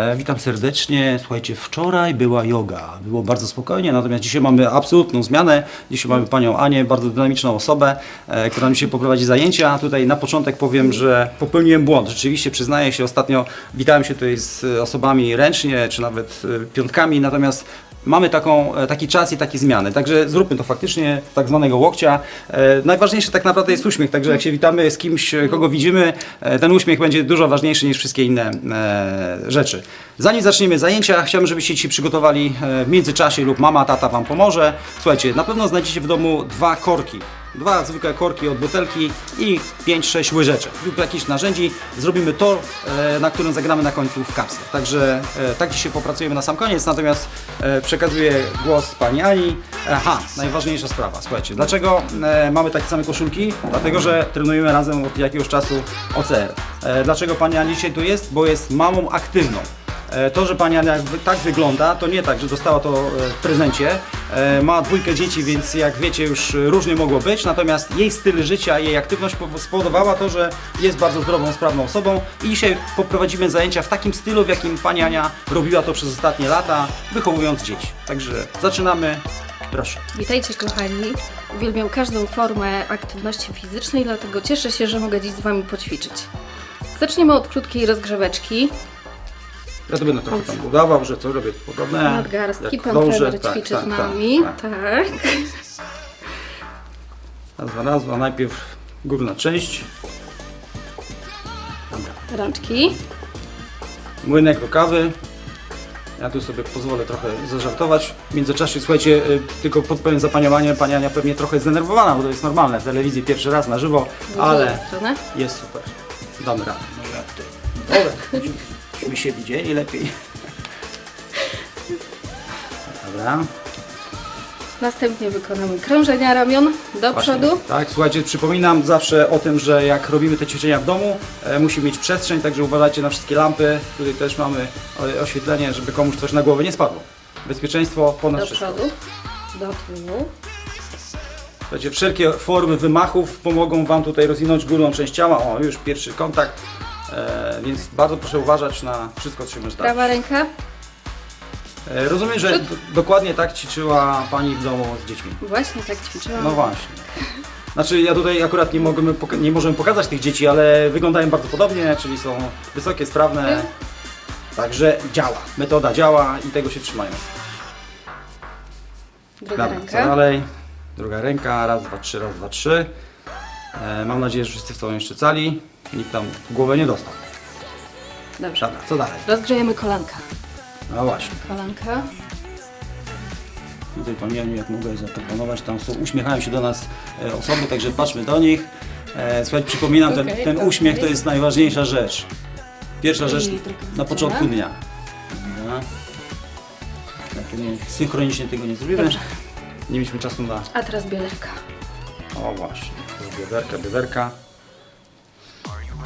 E, Witam serdecznie. Słuchajcie, wczoraj była yoga. Było bardzo spokojnie, natomiast dzisiaj mamy absolutną zmianę. Dzisiaj mamy panią Anię, bardzo dynamiczną osobę, e, która nam dzisiaj poprowadzi zajęcia. Tutaj na początek powiem, że popełniłem błąd. Rzeczywiście przyznaję się, ostatnio witałem się tutaj z osobami ręcznie, czy nawet e, piątkami, natomiast mamy taką, e, taki czas i takie zmiany. Także zróbmy to faktycznie, tak zwanego łokcia. E, najważniejsze tak naprawdę jest uśmiech, także jak się witamy z kimś, e, kogo widzimy, e, ten uśmiech będzie dużo ważniejszy niż wszystkie inne e, rzeczy. Zanim zaczniemy zajęcia, chciałbym, żebyście się przygotowali e, w międzyczasie lub mama, tata Wam pomoże. Słuchajcie, na pewno znajdziecie w domu dwa korki. Dwa zwykłe korki od butelki i 5-6 łyżeczek lub jakichś narzędzi. Zrobimy to, e, na którym zagramy na końcu w kapsle. Także e, tak dzisiaj popracujemy na sam koniec, natomiast e, przekazuję głos Pani Ani. Aha, najważniejsza sprawa, słuchajcie, dlaczego mamy takie same koszulki? Dlatego, że trenujemy razem od jakiegoś czasu OCR. Dlaczego Pani Ani dzisiaj tu jest? Bo jest mamą aktywną. E, To, że pani Ania tak wygląda, to nie tak, że dostała to e, w prezencie. E, Ma dwójkę dzieci, więc jak wiecie, już różnie mogło być. Natomiast jej styl życia, jej aktywność pow- spowodowała to, że jest bardzo zdrową, sprawną osobą. I dzisiaj poprowadzimy zajęcia w takim stylu, w jakim pani Ania robiła to przez ostatnie lata, wychowując dzieci. Także zaczynamy. Proszę. Witajcie kochani. Uwielbiam każdą formę aktywności fizycznej, dlatego cieszę się, że mogę dziś z Wami poćwiczyć. Zaczniemy od krótkiej rozgrzeweczki. Ja to będę trochę tam udawał, że co robię podobne. Nadgarstki, jak pan trener Tak, ćwiczy tak, z tak, nami. tak. Tak. Nazwa, nazwa. Najpierw górna część. Rączki. młynek do kawy. Ja tu sobie pozwolę trochę zażartować. W międzyczasie, słuchajcie, y, tylko podpowiem zapaniowanie, pani Ania pewnie trochę zdenerwowana, bo to jest normalne, w telewizji pierwszy raz na żywo, ale jest super. Damy radę. Dobra, byśmy się widzieli lepiej. Dobra. Następnie wykonamy krążenia ramion do Właśnie, przodu. Tak, słuchajcie, przypominam zawsze o tym, że jak robimy te ćwiczenia w domu, e, musimy mieć przestrzeń, także uważajcie na wszystkie lampy. Tutaj też mamy e, oświetlenie, żeby komuś coś na głowę nie spadło. Bezpieczeństwo ponad Do wszystko. przodu. Do tyłu. Słuchajcie, wszelkie formy wymachów pomogą Wam tutaj rozwinąć górną część ciała. O, już pierwszy kontakt, e, więc bardzo proszę uważać na wszystko, co się może zdarzyć. Prawa ręka. E, rozumiem, że dokładnie tak ćwiczyła Pani w domu z dziećmi. Właśnie tak ćwiczyłam. No właśnie. Znaczy ja tutaj akurat nie, nie możemy pokazać tych dzieci, ale wyglądają bardzo podobnie, czyli są wysokie, sprawne. Także działa. Metoda działa i tego się trzymają. Druga Dobra, co ręka. dalej? Druga ręka, raz, dwa, trzy, raz, dwa, trzy. E, mam nadzieję, że wszyscy są jeszcze cali. Nikt tam w głowę nie dostał. Dobrze. Dobra, co dalej? Rozgrzejemy kolanka. No właśnie. Kolanka. Tutaj pamiętam, jak mogę zaproponować, tam są, uśmiechają się do nas e, osoby, także patrzmy do nich. E, słuchajcie, przypominam, ten, Okej, ten okej. uśmiech to jest najważniejsza rzecz. Pierwsza rzecz na początku dnia. Dobra. Tak, nie, synchronicznie tego nie. Dobrze. Nie mieliśmy czasu na... A teraz bielerka. O właśnie, bioderka, bioderka.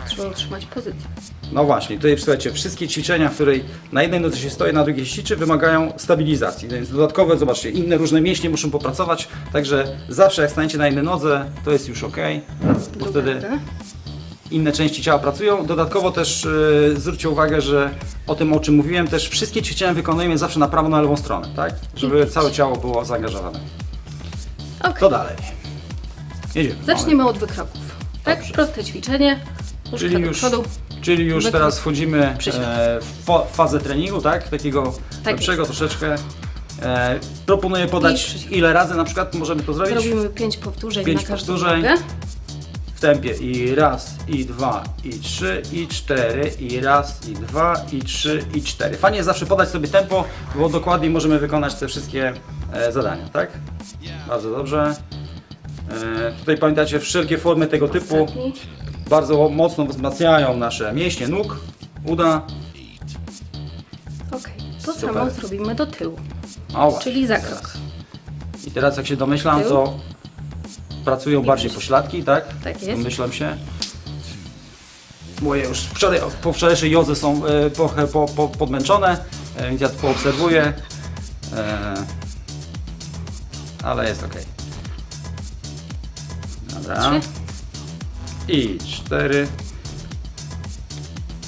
Trzeba utrzymać pozycję. No właśnie, tutaj słuchajcie, wszystkie ćwiczenia, w której na jednej nodze się stoi, na drugiej ćwiczy, wymagają stabilizacji. Więc dodatkowe, zobaczcie, inne różne mięśnie muszą popracować, także zawsze jak staniecie na jednej nodze, to jest już ok, bo wtedy inne części ciała pracują. Dodatkowo też yy, zwróćcie uwagę, że o tym, o czym mówiłem, też wszystkie ćwiczenia wykonujemy zawsze na prawą, na lewą stronę, tak? Żeby całe ciało było zaangażowane. Okej. Co dalej? Jedziemy. Zaczniemy od wykroków. Tak, Dobrze. proste ćwiczenie. Nóżka Czyli do już, przodu. czyli już Wykrok. teraz wchodzimy Przysiad. e, w fa- fazę treningu, tak? Takiego Tak lepszego troszeczkę. E, proponuję podać przysiad. ile razy na przykład możemy to zrobić Robimy 5 powtórzeń Pięć na każdą powtórzeń. nogę. w tempie i raz, i dwa, i trzy, i cztery, i raz, i dwa, i trzy, i cztery. Fajnie jest zawsze podać sobie tempo, bo dokładniej możemy wykonać te wszystkie e, zadania, tak? Bardzo dobrze. E, tutaj pamiętacie, wszelkie formy tego typu bardzo mocno wzmacniają nasze mięśnie nóg, uda. Okej. To Super. samo zrobimy do tyłu, O, właśnie. czyli zakrok. I teraz jak się domyślam, Tył. to pracują bardziej pośladki, tak? Tak jest. Domyślam się. Moje już wczoraj, po wczorajszej jodze są e, trochę po, po, podmęczone, e, więc ja to poobserwuję. E, ale jest ok. Dobra. Trzy. I cztery.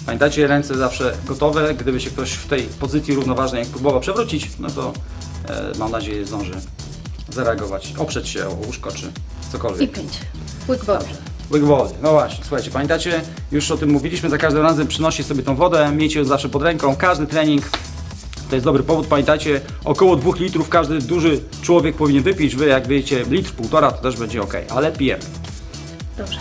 Pamiętajcie, ręce zawsze gotowe. Gdyby się ktoś w tej pozycji równoważnej próbował przewrócić, no to e, mam nadzieję zdąży zareagować, oprzeć się o łóżko czy I cokolwiek. pięć. Łyk wody. Łyk wody. No właśnie, słuchajcie, pamiętacie? Już o tym mówiliśmy, za każdym razem przynosi sobie tą wodę, miejcie ją zawsze pod ręką, każdy trening to jest dobry powód, pamiętajcie, około 2 litrów każdy duży człowiek powinien wypić, wy jak wyjecie litr, półtora, to też będzie ok, ale pijemy. Dobrze.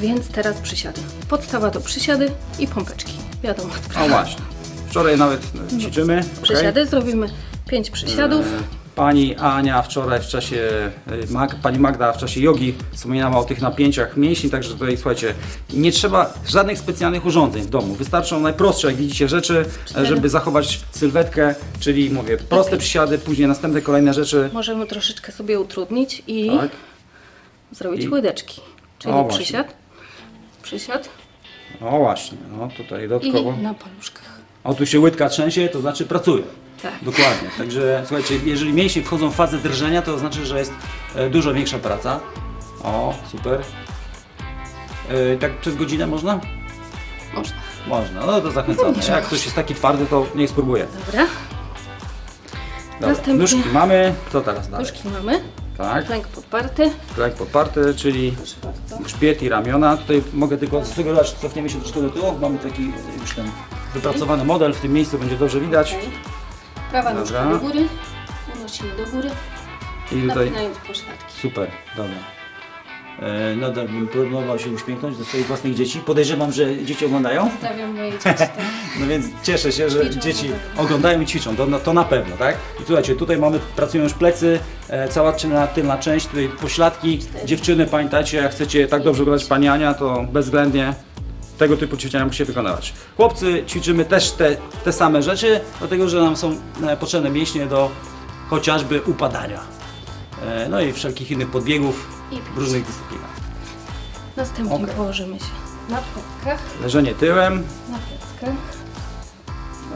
Więc teraz przysiady. Podstawa to przysiady i pompeczki. Wiadomo. No właśnie, wczoraj nawet e, ćwiczymy? Przysiady zrobimy pięć przysiadów. Pani Ania wczoraj w czasie, y, Mag, pani Magda w czasie jogi wspominała o tych napięciach mięśni, także tutaj słuchajcie, nie trzeba żadnych specjalnych urządzeń w domu. Wystarczą najprostsze, jak widzicie, rzeczy, Cztery. żeby zachować sylwetkę, czyli mówię, proste przysiady, później następne kolejne rzeczy. Możemy troszeczkę sobie utrudnić i Tak. zrobić I- łydeczki. Czyli O, właśnie. przysiad, przysiad O właśnie, no tutaj i dodatkowo. na paluszkach. O tu się łydka trzęsie, to znaczy pracuje. Tak. Dokładnie. Także słuchajcie, jeżeli mięśnie wchodzą w fazę drżenia, to znaczy, że jest e, dużo większa praca. O, super. E, tak przez godzinę można? Można. Można, no to zachęcamy. Można. Jak ktoś jest taki twardy, to niech spróbuje. Dobra. Dobra. Następnie- Nóżki mamy, co teraz dalej? Nóżki mamy. Tak, Ręk podparty. kręg podparty, czyli Proszę bardzo. grzbiet i ramiona. Tutaj mogę tylko zasugerować, że cofniemy się troszkę do tyłu. Mamy taki już ten wypracowany model, w tym miejscu będzie dobrze widać. Okej. Prawa nóżka Dobra. do góry. Unosimy do góry. I tutaj Napinając pośladki. Super, dobra. E, nadal bym próbował się uśmiechnąć do swoich własnych dzieci. Podejrzewam, że dzieci oglądają. Stawiam moje dzieci tak. No więc cieszę się, że Ćwiczą, dzieci oglądają. oglądają i ćwiczą, to, no, to na pewno, tak? I słuchajcie, tutaj mamy, pracują już plecy, e, cała tylna, tylna część, tutaj pośladki. Dziewczyny, pamiętajcie, jak chcecie tak dobrze wyglądać Pani Ania, to bezwzględnie tego typu ćwiczenia musicie wykonywać. Chłopcy, ćwiczymy też te, te same rzeczy, dlatego że nam są e, potrzebne mięśnie do chociażby upadania. E, no i wszelkich innych podbiegów w różnych dyscyplinach. Następnie Okej. położymy się na płatkach, Leżenie tyłem, na pleckach.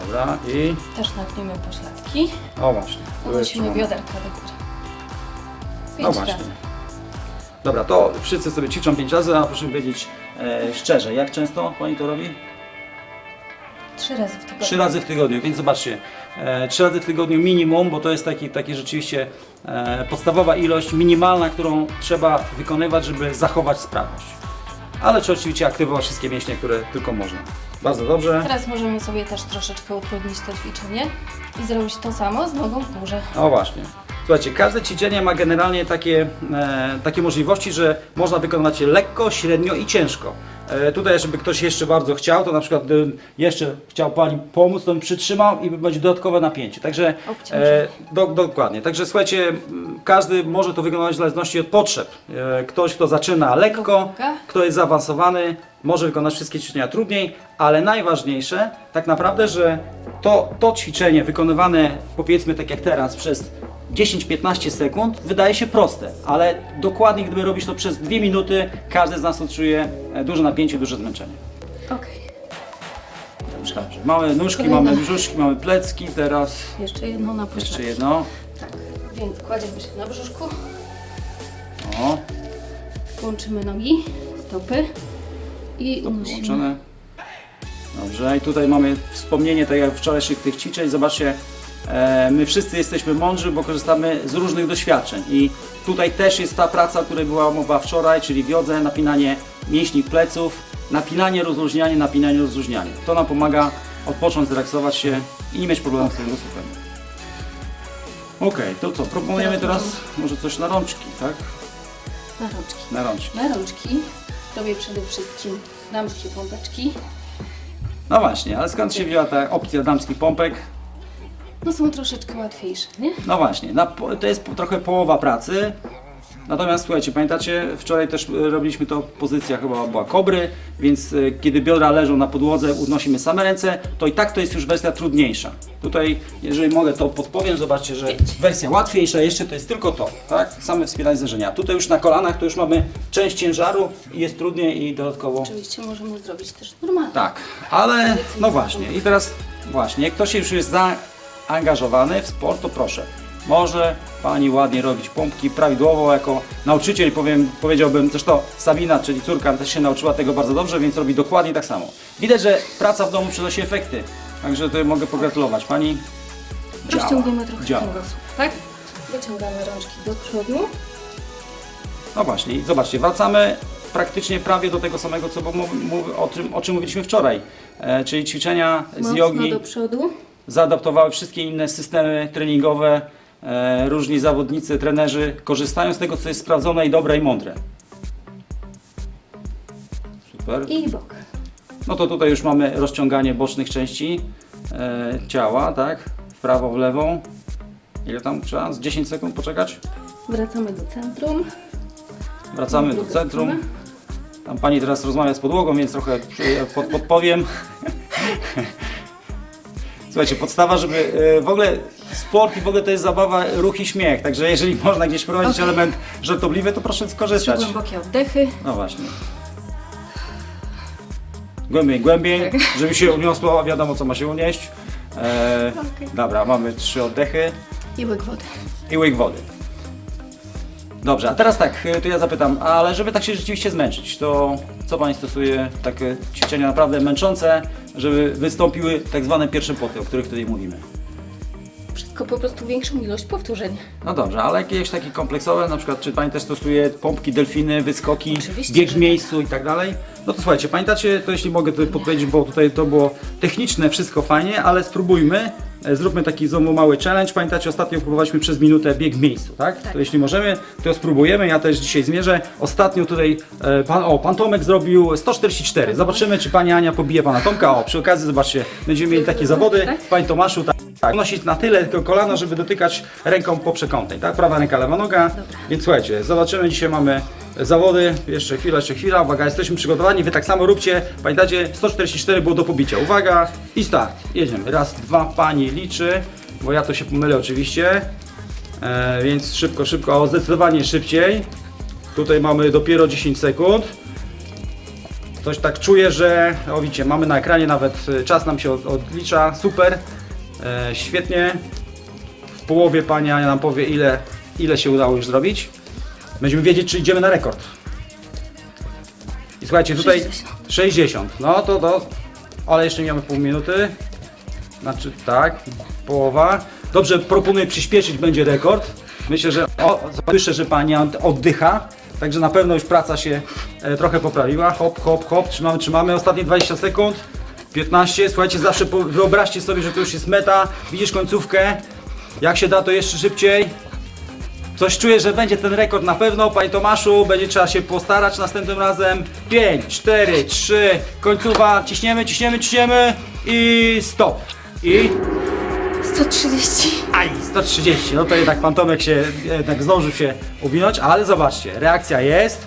dobra, i Też napniemy pośladki. o właśnie. Unosimy bioderka do góry. No właśnie. razy. Dobra, to wszyscy sobie ćwiczą 5 razy, a proszę mi powiedzieć e, szczerze, jak często Pani to robi? Trzy razy w tygodniu. Trzy razy w tygodniu, więc zobaczcie, e, trzy razy w tygodniu minimum, bo to jest taki, taki rzeczywiście e, podstawowa ilość minimalna, którą trzeba wykonywać, żeby zachować sprawność. Ale trzeba oczywiście aktywować wszystkie mięśnie, które tylko można. Bardzo dobrze. Teraz możemy sobie też troszeczkę utrudnić to ćwiczenie i zrobić to samo z nogą w górze. No właśnie. Słuchajcie, każde ćwiczenie ma generalnie takie, e, takie możliwości, że można wykonywać je lekko, średnio i ciężko. E, tutaj, żeby ktoś jeszcze bardzo chciał, to na przykład gdybym jeszcze chciał Pani pomóc, to bym przytrzymał i będzie dodatkowe napięcie. Także e, do, dokładnie. Także słuchajcie, każdy może to wykonywać w zależności od potrzeb. E, ktoś, kto zaczyna lekko, kto jest zaawansowany, może wykonać wszystkie ćwiczenia trudniej, ale najważniejsze tak naprawdę, że to, to ćwiczenie wykonywane powiedzmy tak jak teraz przez 10-15 sekund wydaje się proste, ale dokładnie gdyby robić to przez 2 minuty, każdy z nas odczuje e, duże napięcie, duże zmęczenie. Okej. Dobrze. Dobrze. Mamy nóżki, Kolejna. mamy brzuszki, mamy plecki, teraz Jeszcze jedno na pośladki. jeszcze jedno. Tak. Więc kładziemy się na brzuszku. O, Łączymy nogi, stopy i to unosimy. połączone. Dobrze, i tutaj mamy wspomnienie tak jak wczorajszych tych ćwiczeń. Zobaczcie, my wszyscy jesteśmy mądrzy, bo korzystamy z różnych doświadczeń. I tutaj też jest ta praca, o której była mowa wczoraj, czyli wiodze, napinanie mięśni pleców, napinanie, rozluźnianie, napinanie, rozluźnianie. To nam pomaga odpocząć, zrelaksować się i nie mieć problemów z kręgosłupem. Okej, to co? Proponujemy Teraz teraz może coś na rączki, tak? Na rączki. Na rączki. Na rączki robię przede wszystkim damskie pompeczki. No właśnie, ale skąd się wzięła ta opcja damskich pompek? No są troszeczkę łatwiejsze, nie? No właśnie, na, po- to jest po- trochę połowa pracy. Natomiast słuchajcie, pamiętacie, wczoraj też e, robiliśmy to, pozycja chyba była kobry, więc e, kiedy biodra leżą na podłodze, unosimy same ręce, to i tak to jest już wersja trudniejsza. Tutaj, jeżeli mogę, to podpowiem, zobaczcie, że wersja łatwiejsza jeszcze to jest tylko to, tak? Same wspieranie zderzenia. Tutaj już na kolanach to już mamy część ciężaru i jest trudniej i dodatkowo Oczywiście możemy zrobić też normalnie. tak, ale no właśnie i teraz właśnie, jak ktoś już jest zaangażowany w sport, to proszę. Może Pani ładnie robić pompki prawidłowo jako nauczyciel, powiem, powiedziałbym, zresztą Sabina, czyli córka, też się nauczyła tego bardzo dobrze, więc robi dokładnie tak samo. Widać, że praca w domu przynosi efekty, także to mogę pogratulować. Pani działa. Rozciągniemy trochę Działa. kręgosłup, tak? Wyciągamy rączki do przodu. No właśnie, zobaczcie, wracamy praktycznie prawie do tego samego, co o, czym, o czym mówiliśmy wczoraj, e, czyli ćwiczenia z Mocno jogi do przodu. Zaadaptowały wszystkie inne systemy treningowe, e, różni zawodnicy, trenerzy korzystają z tego, co jest sprawdzone i dobre i mądre. Super. I bok. No to tutaj już mamy rozciąganie bocznych części e, ciała, tak? W prawo, w lewą. Ile tam trzeba? Z 10 sekund poczekać? Wracamy do centrum. Wracamy do centrum. Tam pani teraz rozmawia z podłogą, więc trochę pod, podpowiem. Słuchajcie, podstawa, żeby e, w ogóle sport i w ogóle to jest zabawa, ruch i śmiech. Także jeżeli można gdzieś wprowadzić Okej. element żartobliwy, to proszę skorzystać. Trzy głębokie oddechy. No właśnie. Głębiej, głębiej, Tak. żeby się uniosło, wiadomo co ma się unieść. E, Okej. Dobra, mamy trzy oddechy I łyk wody. i łyk wody. Dobrze, a teraz tak, e, to ja zapytam, ale żeby tak się rzeczywiście zmęczyć, to co Pani stosuje, takie ćwiczenia naprawdę męczące, żeby wystąpiły tak zwane pierwsze poty, o których tutaj mówimy? Wszystko po prostu większą ilość powtórzeń. No dobrze, ale jakieś takie kompleksowe, na przykład czy Pani też stosuje pompki, delfiny, wyskoki, Oczywiście, bieg że w miejscu i tak dalej? No to słuchajcie, pamiętacie, to jeśli mogę tutaj podpowiedzieć, bo tutaj to było techniczne, wszystko fajnie, ale spróbujmy, e, zróbmy taki znowu mały challenge. Pamiętacie, ostatnio próbowaliśmy przez minutę bieg w miejscu, tak? Tak. To jeśli możemy, to spróbujemy, ja też dzisiaj zmierzę. Ostatnio tutaj, e, pan, o, pan Tomek zrobił 144, zobaczymy, czy Pani Ania pobije Pana Tomka. O, przy okazji, zobaczcie, będziemy mieli takie zawody, Tak? Panie Tomaszu, tak. Tak, na tyle tylko kolana, żeby dotykać ręką poprzekątnej, tak? Prawa ręka, lewa noga. Więc słuchajcie, zobaczymy, dzisiaj mamy zawody. Jeszcze chwila, jeszcze chwila. Uwaga, jesteśmy przygotowani. Wy tak samo róbcie. Pamiętacie, 144 było do pobicia. Uwaga i start. Jedziemy. Raz, dwa, pani liczy, bo ja to się pomylę oczywiście. E, więc szybko, szybko, o zdecydowanie szybciej. Tutaj mamy dopiero 10 sekund. Coś tak czuję, że, o widzicie, mamy na ekranie nawet y, czas nam się od, odlicza, super, e, świetnie. W połowie Pani Ania nam powie ile, ile się udało już zrobić. Będziemy wiedzieć, czy idziemy na rekord. I słuchajcie, tutaj 60. 60, no to to, ale jeszcze nie mamy pół minuty. Znaczy tak, połowa. Dobrze, proponuję przyspieszyć, będzie rekord. Myślę, że o, słyszę, że Pani oddycha, także na pewno już praca się e, trochę poprawiła. Hop, hop, hop, trzymamy, trzymamy. Ostatnie 20 sekund. 15. Słuchajcie, zawsze po, wyobraźcie sobie, że to już jest meta. Widzisz końcówkę. Jak się da, to jeszcze szybciej. Coś czuję, że będzie ten rekord na pewno, Panie Tomaszu, będzie trzeba się postarać następnym razem. 5, 4, 3, końcowa, ciśniemy, ciśniemy, ciśniemy i stop. I 130. aj, 130, no to jednak Pan Tomek się jednak zdążył się uwinąć, ale zobaczcie, reakcja jest,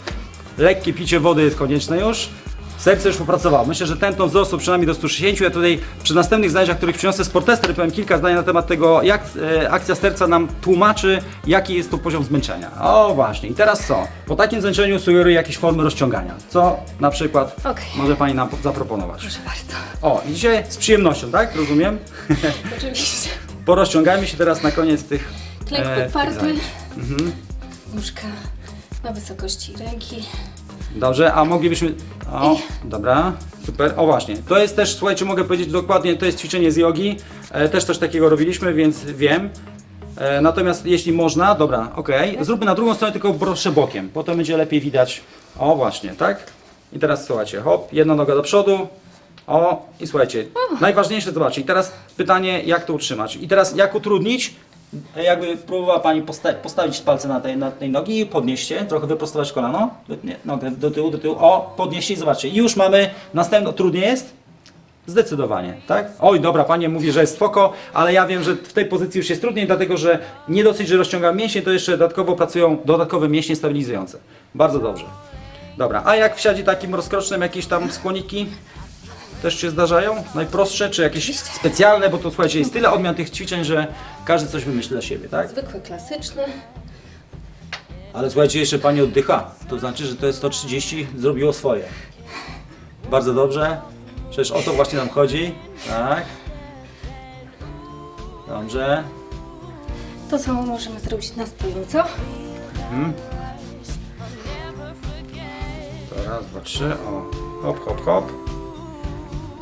lekkie picie wody jest konieczne już. Serce już popracowało. Myślę, że tętno wzrosło przynajmniej do 160. Ja tutaj przy następnych zdaniach, których przyniosę sportestery, powiem kilka zdań na temat tego, jak e, akcja serca nam tłumaczy, jaki jest to poziom zmęczenia. O właśnie, i teraz co? Po takim zmęczeniu sugeruję jakieś formy rozciągania. Co na przykład Okej. może Pani nam zaproponować? Proszę bardzo. O, i dzisiaj z przyjemnością, tak? Rozumiem? Oczywiście. Porozciągajmy się teraz na koniec tych. Klęk e, podparty. zajęć. Nóżka na wysokości ręki. Dobrze, a moglibyśmy. O, dobra, super. O właśnie, to jest też, słuchajcie, mogę powiedzieć dokładnie, to jest ćwiczenie z jogi. E, też coś takiego robiliśmy, więc wiem. E, natomiast jeśli można, dobra, okej. Zróbmy na drugą stronę, tylko proszę bokiem. Potem będzie lepiej widać. O, właśnie, tak? I teraz słuchajcie, hop, jedna noga do przodu. O, i słuchajcie, najważniejsze, zobaczcie, i teraz pytanie, jak to utrzymać. I teraz, jak utrudnić, jakby próbowała Pani posta postawić palce na tej, na tej nogi podnieście, trochę wyprostować kolano, nie, nogę do tyłu, do tyłu, o, podnieście i zobaczcie. I już mamy następne, trudniej jest? Zdecydowanie, tak? Oj, dobra, Panie mówi, że jest spoko, ale ja wiem, że w tej pozycji już jest trudniej, dlatego że nie dosyć, że rozciągam mięśnie, to jeszcze dodatkowo pracują dodatkowe mięśnie stabilizujące. Bardzo dobrze. Dobra, a jak w siadzie takim rozkrocznym jakieś tam skłoniki? Też się zdarzają? Najprostsze, czy jakieś specjalne, bo to słuchajcie, jest tyle odmian tych ćwiczeń, że każdy coś wymyśli dla siebie, tak? Zwykły, klasyczny. Ale słuchajcie, jeszcze Pani oddycha. To znaczy, że to jest 130 zrobiło swoje. Bardzo dobrze. Przecież o to właśnie nam chodzi. Tak. Dobrze. To samo możemy zrobić na co? To raz, dwa, trzy, o. Hop, hop, hop.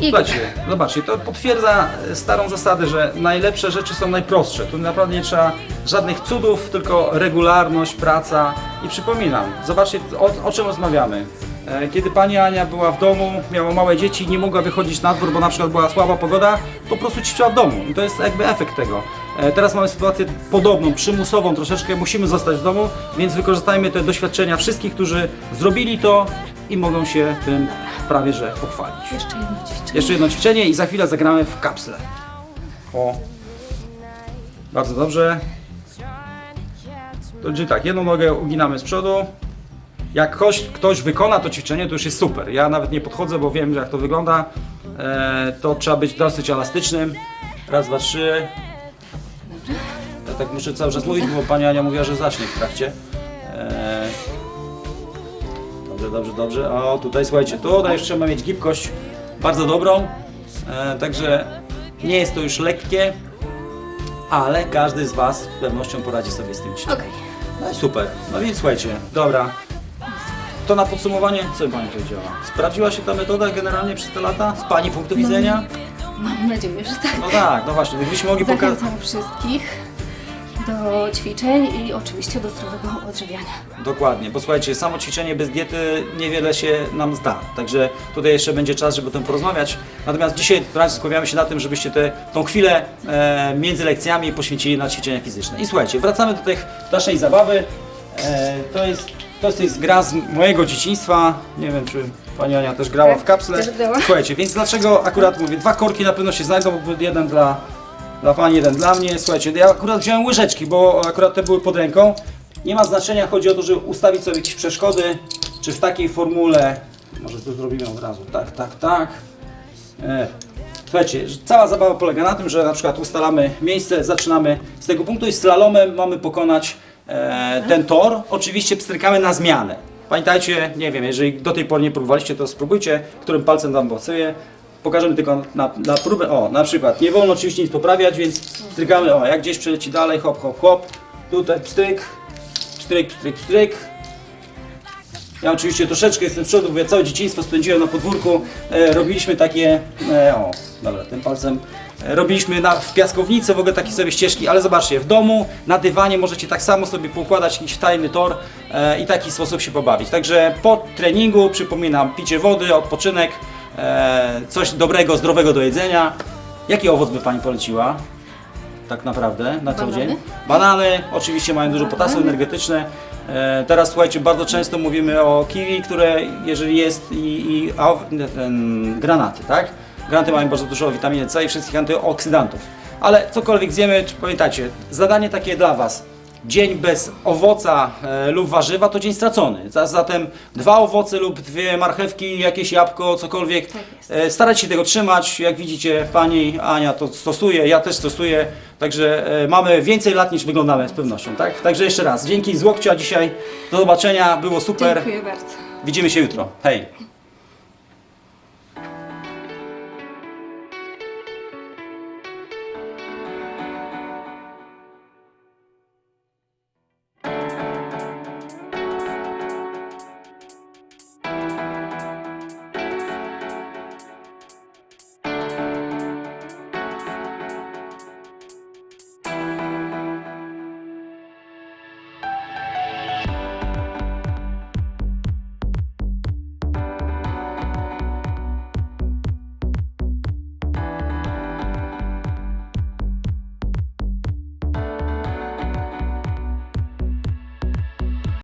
Słuchajcie, zobaczcie, to potwierdza e, starą zasadę, że najlepsze rzeczy są najprostsze. Tu naprawdę nie trzeba żadnych cudów, tylko regularność, praca. I przypominam, zobaczcie o, o czym rozmawiamy. E, Kiedy pani Ania była w domu, miała małe dzieci nie mogła wychodzić na dwór, bo na przykład była słaba pogoda, po prostu ćwiczyła w domu. I to jest jakby efekt tego. E, Teraz mamy sytuację podobną, przymusową troszeczkę, musimy zostać w domu, więc wykorzystajmy te doświadczenia wszystkich, którzy zrobili to i mogą się tym prawie że pochwalić. jeszcze jedno ćwiczenie. Jeszcze jedno ćwiczenie i za chwilę zagramy w kapsle. O. Bardzo dobrze. To czyli tak, jedną nogę uginamy z przodu. Jak ktoś, ktoś wykona to ćwiczenie, to już jest super. Ja nawet nie podchodzę, bo wiem, jak to wygląda. E, to trzeba być dosyć elastycznym. Raz, dwa, trzy. Ja tak muszę cały czas mówić, bo pani Ania mówiła, że zacznie w trakcie. E, Dobrze, dobrze, dobrze. O, tutaj słuchajcie, tutaj już trzeba mieć gibkość bardzo dobrą. E, także nie jest to już lekkie, ale każdy z Was z pewnością poradzi sobie z tym ćwiczeniem. Okej. No i super. No więc słuchajcie, dobra. To na podsumowanie, co by Pani powiedziała? Sprawdziła się ta metoda generalnie przez te lata? Z Pani punktu widzenia? Mam nadzieję, że tak. No tak, no właśnie, gdybyśmy mogli pokazać... Zachęcam wszystkich do ćwiczeń i oczywiście do zdrowego odżywiania. Dokładnie, bo słuchajcie, samo ćwiczenie bez diety niewiele się nam zda, także tutaj jeszcze będzie czas, żeby o tym porozmawiać. Natomiast dzisiaj raczej skupiamy się na tym, żebyście tę tą chwilę e, między lekcjami poświęcili na ćwiczenia fizyczne. I słuchajcie, wracamy do tych naszej zabawy. E, to, jest, to jest gra z mojego dzieciństwa. Nie wiem, czy Pani Ania też grała Tak, w kapsle. też grała. Słuchajcie, więc dlaczego akurat mówię, dwa korki na pewno się znajdą, bo jeden dla, dla Pani, jeden dla mnie. Słuchajcie, ja akurat wziąłem łyżeczki, bo akurat te były pod ręką. Nie ma znaczenia, chodzi o to, żeby ustawić sobie jakieś przeszkody, czy w takiej formule, może to zrobimy od razu, tak, tak, tak. E, Słuchajcie, cała zabawa polega na tym, że na przykład ustalamy miejsce, zaczynamy z tego punktu i slalomem mamy pokonać e, ten tor. Oczywiście pstrykamy na zmianę. Pamiętajcie, nie wiem, jeżeli do tej pory nie próbowaliście, to spróbujcie, którym palcem Wam pasuje. Pokażemy tylko na, na próbę, o, na przykład, nie wolno oczywiście nic poprawiać, więc pstrykamy, o, jak gdzieś przeleci dalej, hop, hop, hop, tutaj pstryk, pstryk, pstryk, pstryk, ja oczywiście troszeczkę jestem z przodu, bo ja całe dzieciństwo spędziłem na podwórku. E, robiliśmy takie, e, o, dobra, tym palcem. E, robiliśmy na, w piaskownicy w ogóle takie sobie ścieżki, ale zobaczcie, w domu, na dywanie możecie tak samo sobie poukładać jakiś tajny tor e, i taki sposób się pobawić. Także po treningu, przypominam, picie wody, odpoczynek, e, coś dobrego, zdrowego do jedzenia. Jaki owoc by Pani poleciła? Tak naprawdę, na co Banany. dzień? Banany, oczywiście mają dużo potasu energetyczne. E, Teraz słuchajcie, bardzo często mówimy o kiwi, które jeżeli jest i, i a, em, granaty, tak? Granaty mają bardzo dużo witaminy C i wszystkich antyoksydantów. Ale cokolwiek zjemy, czy pamiętacie, zadanie takie dla Was. Dzień bez owoca e, lub warzywa to dzień stracony. Za- Zatem dwa owoce lub dwie marchewki, jakieś jabłko, cokolwiek. Tak jest. E, Starać się tego trzymać. Jak widzicie, pani Ania to stosuje, ja też stosuję. Także e, mamy więcej lat niż wyglądamy z pewnością, tak? Także jeszcze raz, dzięki z łokcia dzisiaj. Do zobaczenia, było super. Dziękuję bardzo. Widzimy się jutro. Hej!